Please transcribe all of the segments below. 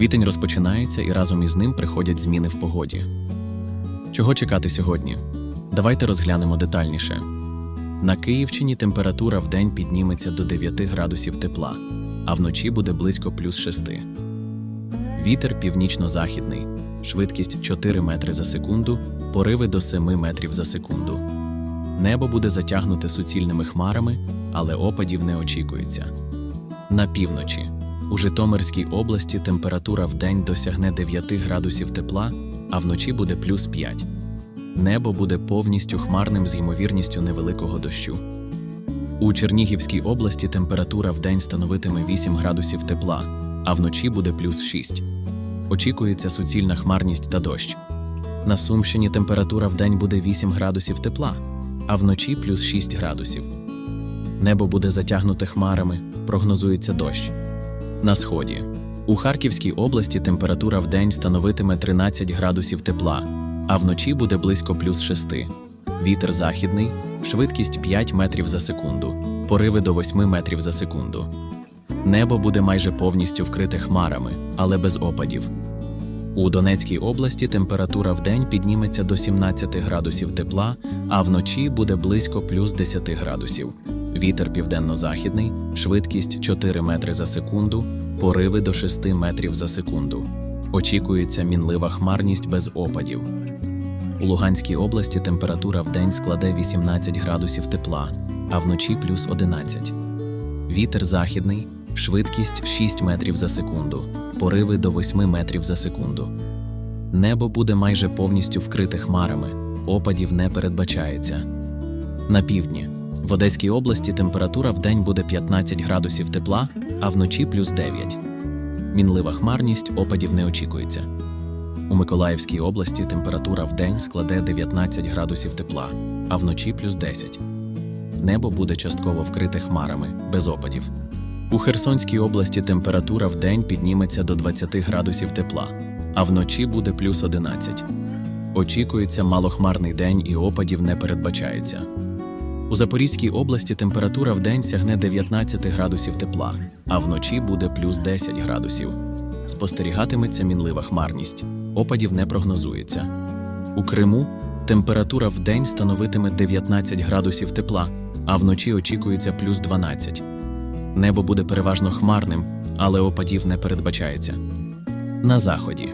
Квітень розпочинається і разом із ним приходять зміни в погоді. Чого чекати сьогодні? Давайте розглянемо детальніше. На Київщині температура в день підніметься до 9 градусів тепла, а вночі буде близько плюс 6. Вітер північно-західний, швидкість 4 метри за секунду, пориви до 7 метрів за секунду. Небо буде затягнуте суцільними хмарами, але опадів не очікується. На півночі. У Житомирській області температура в день досягне 9 градусів тепла, а вночі буде плюс 5. Небо буде повністю хмарним з ймовірністю невеликого дощу. У Чернігівській області температура в день становитиме 8 градусів тепла, а вночі буде плюс 6. Очікується суцільна хмарність та дощ. На Сумщині температура в день буде 8 градусів тепла, а вночі плюс 6 градусів. Небо буде затягнуте хмарами, прогнозується дощ. На сході. У Харківській області температура в день становитиме 13 градусів тепла, а вночі буде близько плюс 6. Вітер західний, швидкість 5 метрів за секунду, пориви до 8 метрів за секунду. Небо буде майже повністю вкрите хмарами, але без опадів. У Донецькій області температура в день підніметься до 17 градусів тепла, а вночі буде близько плюс 10 градусів. Вітер південно-західний, швидкість 4 метри за секунду, пориви до 6 метрів за секунду. Очікується мінлива хмарність без опадів. У Луганській області температура в день складе 18 градусів тепла, а вночі плюс 11. Вітер західний, швидкість 6 метрів за секунду, пориви до 8 метрів за секунду. Небо буде майже повністю вкрите хмарами, опадів не передбачається. На півдні. В Одеській області температура в день буде 15 градусів тепла, а вночі плюс 9. Мінлива хмарність опадів не очікується. У Миколаївській області температура в день складе 19 градусів тепла, а вночі плюс 10. Небо буде частково вкрите хмарами, без опадів. У Херсонській області температура в день підніметься до 20 градусів тепла, а вночі буде плюс 11. Очікується малохмарний день і опадів не передбачається. У Запорізькій області температура в день сягне 19 градусів тепла, а вночі буде плюс 10 градусів. Спостерігатиметься мінлива хмарність, опадів не прогнозується. У Криму температура в день становитиме 19 градусів тепла, а вночі очікується плюс 12. Небо буде переважно хмарним, але опадів не передбачається. На заході.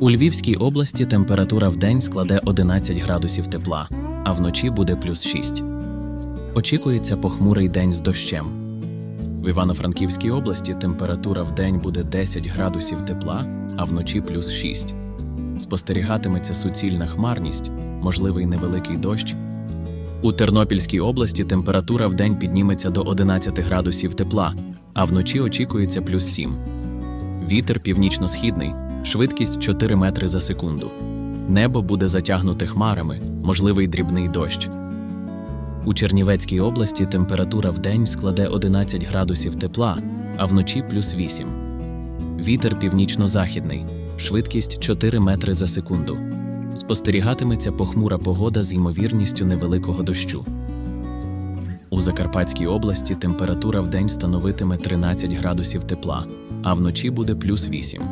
У Львівській області температура в день складе 11 градусів тепла, а вночі буде плюс 6. Очікується похмурий день з дощем. В Івано-Франківській області температура в день буде 10 градусів тепла, а вночі плюс 6. Спостерігатиметься суцільна хмарність, можливий невеликий дощ. У Тернопільській області температура в день підніметься до 11 градусів тепла, а вночі очікується плюс 7. Вітер північно-східний, швидкість 4 метри за секунду. Небо буде затягнуте хмарами, можливий дрібний дощ. У Чернівецькій області температура в день складе 11 градусів тепла, а вночі плюс 8. Вітер північно-західний, швидкість 4 метри за секунду. Спостерігатиметься похмура погода з ймовірністю невеликого дощу. У Закарпатській області температура в день становитиме 13 градусів тепла, а вночі буде плюс 8.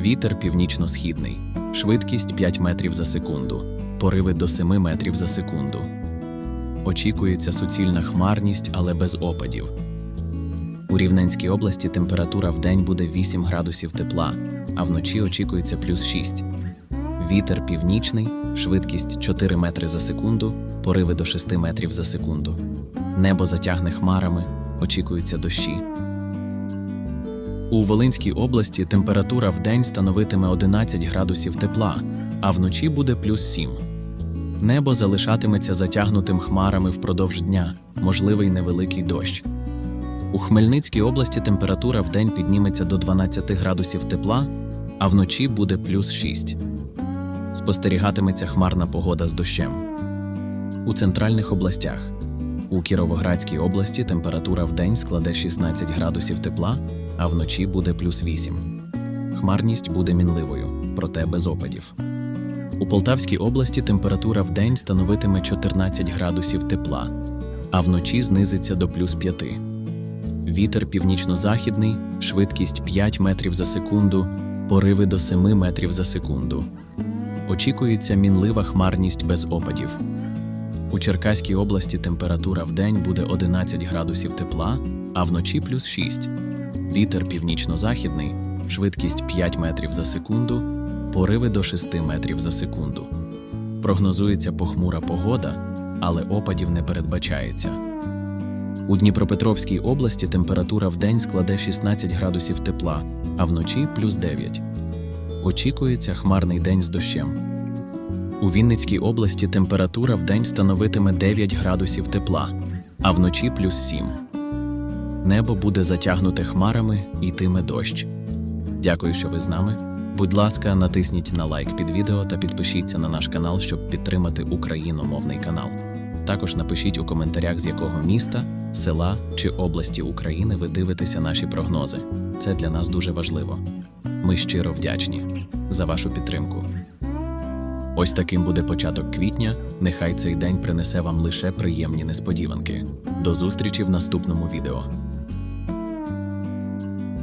Вітер північно-східний, швидкість 5 метрів за секунду, пориви до 7 метрів за секунду. Очікується суцільна хмарність, але без опадів. У Рівненській області температура в день буде 8 градусів тепла, а вночі очікується плюс 6. Вітер північний, швидкість 4 метри за секунду, пориви до 6 метрів за секунду. Небо затягне хмарами, очікуються дощі. У Волинській області температура в день становитиме 11 градусів тепла, а вночі буде плюс 7. Небо залишатиметься затягнутим хмарами впродовж дня, можливий невеликий дощ. У Хмельницькій області температура в день підніметься до 12 градусів тепла, а вночі буде плюс 6. Спостерігатиметься хмарна погода з дощем. У центральних областях. У Кіровоградській області температура в день складе 16 градусів тепла, а вночі буде плюс 8. Хмарність буде мінливою, проте без опадів. У Полтавській області температура в день становитиме 14 градусів тепла, а вночі знизиться до плюс 5. Вітер північно-західний, швидкість 5 метрів за секунду, пориви до 7 метрів за секунду. Очікується мінлива хмарність без опадів. У Черкаській області температура в день буде 11 градусів тепла, а вночі плюс 6. Вітер північно-західний, швидкість 5 метрів за секунду, пориви до 6 метрів за секунду. Прогнозується похмура погода, але опадів не передбачається. У Дніпропетровській області температура в день складе 16 градусів тепла, а вночі плюс 9. Очікується хмарний день з дощем. У Вінницькій області температура в день становитиме 9 градусів тепла, а вночі плюс 7. Небо буде затягнуте хмарами йтиме дощ. Дякую, що ви з нами. Будь ласка, натисніть на лайк під відео та підпишіться на наш канал, щоб підтримати україномовний канал. Також напишіть у коментарях, з якого міста, села чи області України ви дивитеся наші прогнози. Це для нас дуже важливо. Ми щиро вдячні за вашу підтримку. Ось таким буде початок квітня. Нехай цей день принесе вам лише приємні несподіванки. До зустрічі в наступному відео.